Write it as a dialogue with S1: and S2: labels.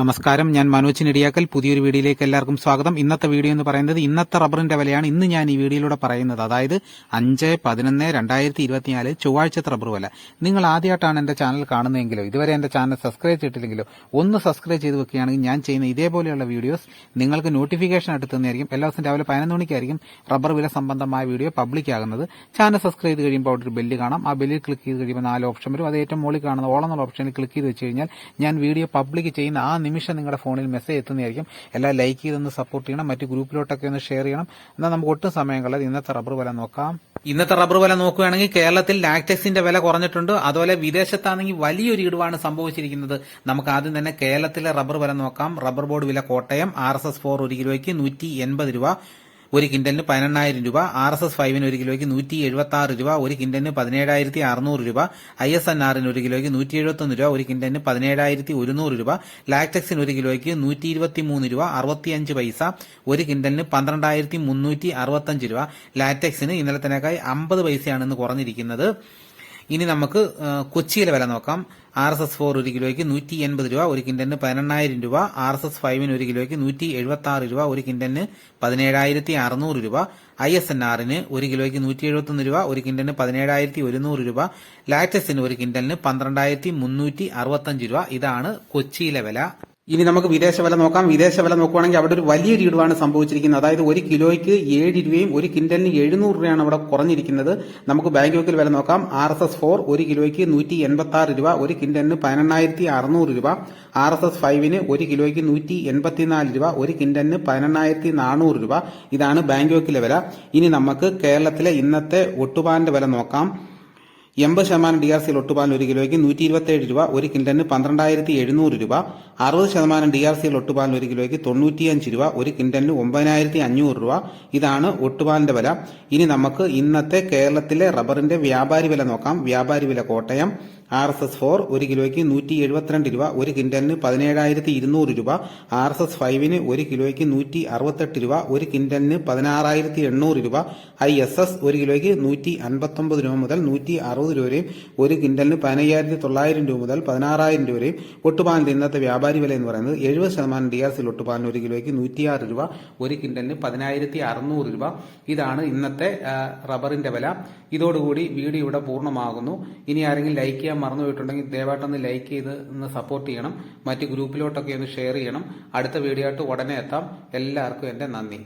S1: നമസ്കാരം. ഞാൻ മനോജ് നെടിയാക്കൽ. പുതിയൊരു വീഡിയോയിലേക്ക് എല്ലാവർക്കും സ്വാഗതം. ഇന്നത്തെ വീഡിയോ എന്ന് പറയുന്നത് ഇന്നത്തെ റബ്ബറിന്റെ വിലയാണ് ഇന്ന് ഞാൻ ഈ വീഡിയോയിലൂടെ പറയുന്നത്. അതായത് അഞ്ച് പതിനൊന്ന് രണ്ടായിരത്തി ഇരുപത്തിനാല് ചൊവ്വാഴ്ചത്തെ റബ്ബർ വില. നിങ്ങൾ ആദ്യമായിട്ടാണ് എന്റെ ചാനൽ കാണുന്നതെങ്കിലോ ഇതുവരെ എന്റെ ചാനൽ സബ്സ്ക്രൈബ് ചെയ്തിട്ടില്ലെങ്കിലോ ഒന്ന് സബ്സ്ക്രൈബ് ചെയ്ത് വെക്കുകയാണെങ്കിൽ ഞാൻ ചെയ്യുന്ന ഇതേപോലെയുള്ള വീഡിയോസ് നിങ്ങൾക്ക് നോട്ടിഫിക്കേഷൻ എടുത്തുന്നതായിരിക്കും എല്ലാ ദിവസം രാവിലെ പതിനൊന്ന് മണിക്കായിരിക്കും റബ്ബർ വില സംബന്ധമായ വീഡിയോ പബ്ലിക് ആകുന്നത്. ചാനൽ സബ്സ്ക്രൈബ് ചെയ്ത് കഴിയുമ്പോൾ അവിടെ ഒരു ബെല്ല് കാണാം. ആ ബെല്ലിൽ ക്ലിക്ക് ചെയ്ത് കഴിയുമ്പോൾ നാല് ഓപ്ഷൻ വരും. അത് ഏറ്റവും മുകളിൽ കാണുന്ന ഓളം എന്നുള്ള ഓപ്ഷനിൽ ക്ലിക്ക് ചെയ്ത് വെച്ച് കഴിഞ്ഞാൽ ഞാൻ വീഡിയോ പബ്ലിക് ചെയ്യുന്ന ആ നിമിഷം നിങ്ങളുടെ ഫോണിൽ മെസ്സേജ് എത്തുന്നതായിരിക്കും. എല്ലാം ലൈക്ക് ചെയ്തൊന്ന് സപ്പോർട്ട് ചെയ്യണം. മറ്റു ഗ്രൂപ്പിലോട്ടൊക്കെ ഒന്ന് ഷെയർ ചെയ്യണം. എന്നാൽ നമുക്ക് ഒട്ടും സമയം കളയാതെ ഇന്നത്തെ റബ്ബർ വില നോക്കാം. ഇന്നത്തെ റബ്ബർ വില നോക്കുകയാണെങ്കിൽ കേരളത്തിൽ ലാക്ടെക്സിന്റെ വില കുറഞ്ഞിട്ടുണ്ട്. അതുപോലെ വിദേശത്താണെങ്കിൽ വലിയൊരു ഇടിവാണ് സംഭവിച്ചിരിക്കുന്നത്. നമുക്ക് ആദ്യം തന്നെ കേരളത്തിലെ റബ്ബർ വില നോക്കാം. റബ്ബർ ബോർഡ് വില Kottayam R S S four ഒരു കിലോയ്ക്ക് നൂറ്റി എൺപത് രൂപ. ഒരു കിൻഡലിന് പതിനെണ്ണായിരം രൂപ ആർ എസ് എസ് ഫൈവിന് ഒരു കിലോയ്ക്ക് നൂറ്റി എഴുപത്തി ആറ് രൂപ ഒരു കിൻഡലിന് പതിനേഴായിരത്തി അറുന്നൂറ് രൂപ ഐ എസ് എൻ ആറിന് ഒരു കിലോയ്ക്ക് നൂറ്റി എഴുപത്തൊന്ന് രൂപ ഒരു കിൻഡലിന് പതിനേഴായിരത്തി ഒരുന്നൂറ് രൂപ ലാക്ടെക്സിന് ഒരു കിലോയ്ക്ക് നൂറ്റി ഇരുപത്തി മൂന്ന് രൂപ അറുപത്തിയഞ്ച് പൈസ ഒരു കിൻഡലിന് പന്ത്രണ്ടായിരത്തി മുന്നൂറ്റി അറുപത്തഞ്ച് രൂപ ലാറ്റക്സിന് ഇന്നലത്തേക്കായി അമ്പത് പൈസയാണ് ഇന്ന് കുറഞ്ഞിരിക്കുന്നത്. ഇനി നമുക്ക് കൊച്ചിയിലെ വില നോക്കാം. ആർ എസ് എസ് ഫോർ ഒരു കിലോയ്ക്ക് നൂറ്റി എൺപത് രൂപ ഒരു കിൻഡന് പതിനെണ്ണായിരം രൂപ. ആർ എസ് എസ് ഫൈവിന് ഒരു കിലോയ്ക്ക് നൂറ്റി എഴുപത്തി ആറ് രൂപ ഒരു കിൻഡന് പതിനേഴായിരത്തി അറുന്നൂറ് രൂപ. ഐ എസ് എൻ ആറിന് ഒരു കിലോയ്ക്ക് നൂറ്റി എഴുപത്തൊന്ന് രൂപ ഒരു കിൻഡന് പതിനേഴായിരത്തി ഒരുന്നൂറ് രൂപ. ലാറ്റസിന് ഒരു കിൻഡലിന് പന്ത്രണ്ടായിരത്തി മുന്നൂറ്റി അറുപത്തഞ്ച് രൂപ. ഇതാണ് കൊച്ചിയിലെ വില. ഇനി നമുക്ക് വിദേശ വില നോക്കാം. വിദേശ വില നോക്കുവാണെങ്കിൽ അവിടെ ഒരു വലിയ ഇടിവാണ് സംഭവിച്ചിരിക്കുന്നത്. അതായത് ഒരു കിലോയ്ക്ക് ഏഴ് രൂപയും ഒരു കിൻഡലിന് എഴുന്നൂറ് രൂപയാണ് അവിടെ കുറഞ്ഞിരിക്കുന്നത്. നമുക്ക് ബാങ്കോക്കിൽ വില നോക്കാം. ആർ എസ് എസ് ഫോർ ഒരു കിലോയ്ക്ക് നൂറ്റി എൺപത്തി ആറ് രൂപ ഒരു കിൻഡലിന് പതിനെണ്ണായിരത്തി അറുന്നൂറ് രൂപ. ആർ എസ് എസ് ഫൈവിന് ഒരു കിലോയ്ക്ക് നൂറ്റി എൺപത്തിനാല് രൂപ ഒരു കിൻഡലിന് പതിനെണ്ണായിരത്തി നാനൂറ് രൂപ. ഇതാണ് ബാങ്കോക്കിലെ വില. ഇനി നമുക്ക് കേരളത്തിലെ ഇന്നത്തെ ഒട്ടുപാലിന്റെ വില നോക്കാം. എൺപത് ശതമാനം ഡി ആർ സിയിൽ ഒട്ടുപാലിന് ഒരു കിലോയ്ക്ക് നൂറ്റി ഇരുപത്തിയേഴ് രൂപ ഒരു കിൻഡലിന് പന്ത്രണ്ടായിരത്തി എഴുന്നൂറ് രൂപ അറുപത് ശതമാനം ഡി ആർ സിയിൽ ഒട്ടുപാലിന് ഒരു കിലോയ്ക്ക് തൊണ്ണൂറ്റിയഞ്ച് രൂപ ഒരു കിൻഡലിന് ഒമ്പതിനായിരത്തി അഞ്ഞൂറ് രൂപ. ഇതാണ് ഒട്ടുപാലിന്റെ വില. ഇനി നമുക്ക് ഇന്നത്തെ കേരളത്തിലെ റബ്ബറിന്റെ വ്യാപാരി വില നോക്കാം. വ്യാപാരി വില Kottayam R S S four ഒരു കിലോയ്ക്ക് നൂറ്റി എഴുപത്തിരണ്ട് രൂപ ഒരു കിൻഡലിന് പതിനേഴായിരത്തി ഇരുന്നൂറ് രൂപ. ആർ എസ് എസ് ഫൈവിന് ഒരു കിലോയ്ക്ക് നൂറ്റി അറുപത്തെട്ട് രൂപ ഒരു കിൻഡലിന് പതിനാറായിരത്തി എണ്ണൂറ് രൂപ. ഐ എസ് എസ് ഒരു കിലോയ്ക്ക് നൂറ്റി അൻപത്തൊമ്പത് രൂപ മുതൽ നൂറ്റി അറുപത് രൂപ രൂപയും ഒരു കിൻഡലിന് പതിനയ്യായിരത്തി തൊള്ളായിരം രൂപ മുതൽ പതിനാറായിരം രൂപയും ഒട്ടുപാലിന്റെ ഇന്നത്തെ വ്യാപാരി വില എന്ന് പറയുന്നത് എഴുപത് ശതമാനം ഡി ആർ സിയിൽ ഒട്ടുപാലിന് ഒരു കിലോയ്ക്ക് നൂറ്റിയാറ് രൂപ ഒരു കിൻഡലിന് പതിനായിരത്തി അറുന്നൂറ് രൂപ. ഇതാണ് ഇന്നത്തെ റബ്ബറിന്റെ വില. ഇതോടുകൂടി വീഡിയോ ഇവിടെ പൂർണമാകുന്നു. ഇനി ആരെങ്കിലും ലൈക്ക് ചെയ്യാൻ മറന്നുപോയിട്ടുണ്ടെങ്കിൽ ദയവായിട്ടൊന്ന് ലൈക്ക് ചെയ്ത് ഒന്ന് സപ്പോർട്ട് ചെയ്യണം. മറ്റ് ഗ്രൂപ്പിലോട്ടൊക്കെ ഒന്ന് ഷെയർ ചെയ്യണം. അടുത്ത വീഡിയോ ആയിട്ട് ഉടനെ എത്താം. എല്ലാവർക്കും എന്റെ നന്ദി.